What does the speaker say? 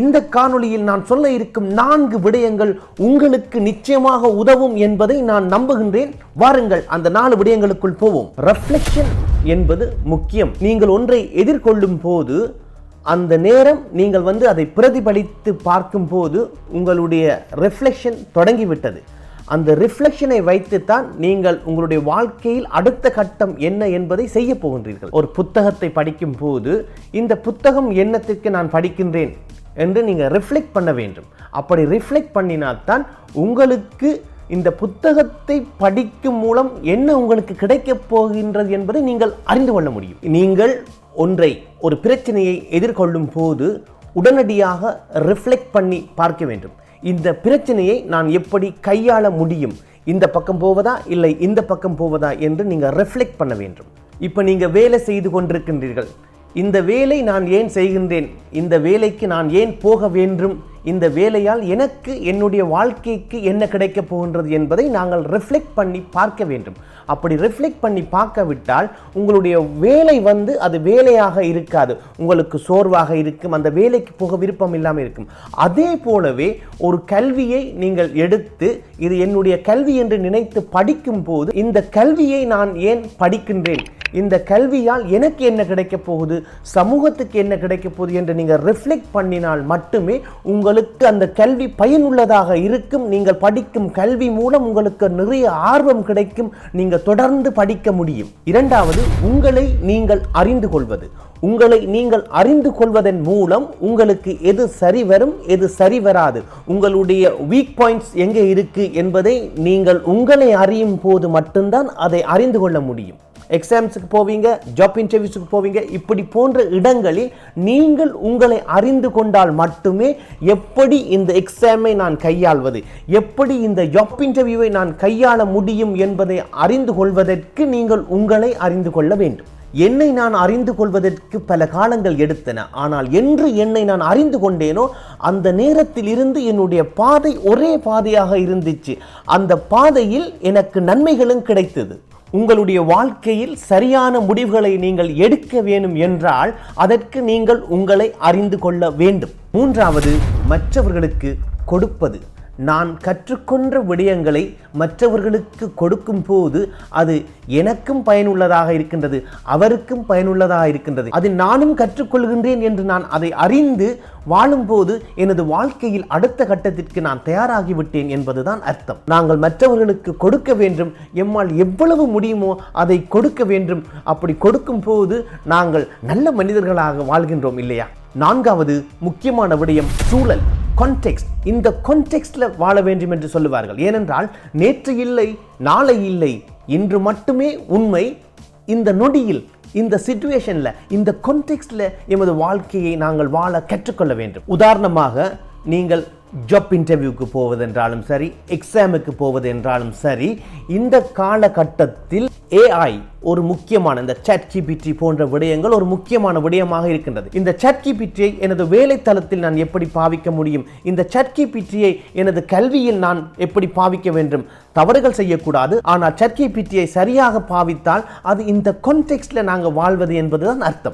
இந்த காணொளியில் நான் சொல்ல இருக்கும் நான்கு விடயங்கள் உங்களுக்கு நிச்சயமாக உதவும் என்பதை நான் நம்புகின்றேன். வாருங்கள் அந்த நாலு விடயங்களுக்குள் போவோம். ரெஃப்ளெக்ஷன் என்பது முக்கியம். நீங்கள் ஒன்றை எதிர்கொள்ளும் போது அந்த நேரம் நீங்கள் வந்து அதை பிரதிபலித்து பார்க்கும்போது உங்களுடைய ரிஃப்ளெக்ஷன் தொடங்கிவிட்டது. அந்த ரிஃப்ளெக்ஷனை வைத்துத்தான் நீங்கள் உங்களுடைய வாழ்க்கையில் அடுத்த கட்டம் என்ன என்பதை செய்ய போகின்றீர்கள். ஒரு புத்தகத்தை படிக்கும் போது இந்த புத்தகம் என்னத்துக்கு நான் படிக்கின்றேன்? என்று நீங்கள் ரிஃப்ளெக்ட் பண்ண வேண்டும். அப்படி ரிஃப்ளெக்ட் பண்ணினால்தான் உங்களுக்கு இந்த புத்தகத்தை படிக்கும் மூலம் என்ன உங்களுக்கு கிடைக்கப் போகின்றது என்பதை நீங்கள் அறிந்து கொள்ள முடியும். நீங்கள் ஒன்றை ஒரு பிரச்சனையை எதிர்கொள்ளும் போது உடனடியாக ரிஃப்ளெக்ட் பண்ணி பார்க்க வேண்டும். இந்த பிரச்சனையை நான் எப்படி கையாள முடியும்? இந்த பக்கம் போவதா இல்லை இந்த பக்கம் போவதா என்று நீங்கள் ரிஃப்ளெக்ட் பண்ண வேண்டும். இப்போ நீங்கள் வேலை செய்து கொண்டிருக்கின்றீர்கள். இந்த வேலை நான் ஏன் செய்கின்றேன்? இந்த வேலைக்கு நான் ஏன் போக வேண்டும்? இந்த வேலையால் எனக்கு என்னுடைய வாழ்க்கைக்கு என்ன கிடைக்கப் போகின்றது என்பதை நாங்கள் ரிஃப்ளெக்ட் பண்ணி பார்க்க வேண்டும். அப்படி ரிஃப்ளெக்ட் பண்ணி பார்க்கவிட்டால் உங்களுடைய வேலை வந்து அது வேலையாக இருக்காது. உங்களுக்கு சோர்வாக இருக்கும். அந்த வேலைக்கு போக விருப்பம் இல்லாமல் இருக்கும். அதே போலவே ஒரு கல்வியை நீங்கள் எடுத்து இது என்னுடைய கல்வி என்று நினைத்து படிக்கும் போது இந்த கல்வியை நான் ஏன் படிக்கின்றேன்? இந்த கல்வியால் எனக்கு என்ன கிடைக்கப் போகுது? சமூகத்துக்கு என்ன கிடைக்கப் போகுது என்று நீங்கள் ரிஃப்ளெக்ட் பண்ணினால் மட்டுமே உங்கள் உங்களுக்கு அந்த கல்வி பயனுள்ளதாக இருக்கும். நீங்கள் படிக்கும் கல்வி மூலம் உங்களுக்கு நிறைய ஆர்வம் கிடைக்கும். நீங்கள் தொடர்ந்து படிக்க முடியும். இரண்டாவது உங்களை நீங்கள் அறிந்து கொள்வது. உங்களை நீங்கள் அறிந்து கொள்வதன் மூலம் உங்களுக்கு எது சரி வரும் எது சரி வராது. உங்களுடைய வீக் பாயிண்ட்ஸ் எங்கே இருக்கு என்பதை நீங்கள் உங்களை அறியும் போது மட்டும்தான் அதை அறிந்து கொள்ள முடியும். எக்ஸாம்ஸுக்கு போவீங்க ஜாப் இன்டர்வியூஸுக்கு போவீங்க இப்படி போன்ற இடங்களில் நீங்கள் உங்களை அறிந்து கொண்டால் மட்டுமே எப்படி இந்த எக்ஸாமை நான் கையாள்வது எப்படி இந்த ஜாப் இன்டர்வியூவை நான் கையாள முடியும் என்பதை அறிந்து கொள்வதற்கு நீங்கள் உங்களை அறிந்து கொள்ள வேண்டும். என்னை நான் அறிந்து கொள்வதற்கு பல காலங்கள் எடுத்தன ஆனால் என்று என்னை நான் அறிந்து கொண்டேனோ அந்த நேரத்தில் இருந்து என்னுடைய பாதை ஒரே பாதையாக இருந்துச்சு. அந்த பாதையில் எனக்கு நன்மைகளும் கிடைத்தது. உங்களுடைய வாழ்க்கையில் சரியான முடிவுகளை நீங்கள் எடுக்க வேண்டும் என்றால் அதற்கு நீங்கள் உங்களை அறிந்து கொள்ள வேண்டும். மூன்றாவது மற்றவர்களுக்கு கொடுப்பது. நான் கற்றுக்கொண்ட விடயங்களை மற்றவர்களுக்கு கொடுக்கும் போது அது எனக்கும் பயனுள்ளதாக இருக்கின்றது அவருக்கும் பயனுள்ளதாக இருக்கின்றது. அது நானும் கற்றுக்கொள்கின்றேன் என்று நான் அதை அறிந்து வாழும்போது எனது வாழ்க்கையில் அடுத்த கட்டத்திற்கு நான் தயாராகிவிட்டேன் என்பதுதான் அர்த்தம். நாங்கள் மற்றவர்களுக்கு கொடுக்க வேண்டும் எம்மால் எவ்வளவு முடியுமோ அதை கொடுக்க வேண்டும். அப்படி கொடுக்கும் போது நாங்கள் நல்ல மனிதர்களாக வாழ்கின்றோம் இல்லையா? நான்காவது முக்கியமான விடயம் சூழல். கான்டெக்ட் இந்த கான்டெக்ட்ல வாழ வேண்டும் என்று சொல்லுவார்கள். ஏனென்றால் நேற்று இல்லை நாளை இல்லை இன்று மட்டுமே உண்மை இந்த நொடியில் இந்த சிச்சுவேஷன்ல இந்த கான்டெக்ட்டில் எமது வாழ்க்கையை நாங்கள் வாழ கற்றுக்கொள்ள வேண்டும். உதாரணமாக நீங்கள் ஜாப் இன்டர்வியூக்கு போவதென்றாலும் சரி எக்ஸாமுக்கு போவது என்றாலும் சரி இந்த காலகட்டத்தில் ஏஐ ஒரு முக்கியமான இந்த chat ஜிபிடி போன்ற விடயங்கள் ஒரு முக்கியமான விடயமாக இருக்கின்றது. இந்த chat ஜிபிடியை எனது வேலை தளத்தில் நான் எப்படி பாவிக்க முடியும்? இந்த chat ஜிபிடியை எனது கல்வியில் நான் எப்படி பாவிக்க வேண்டும்? தவறுகள் செய்யக்கூடாது. ஆனால் chat ஜிபிடியை சரியாக பாவித்தால் அது இந்த கான்டெக்ட்ல நாங்கள் வாழ்வது என்பதுதான் அர்த்தம்.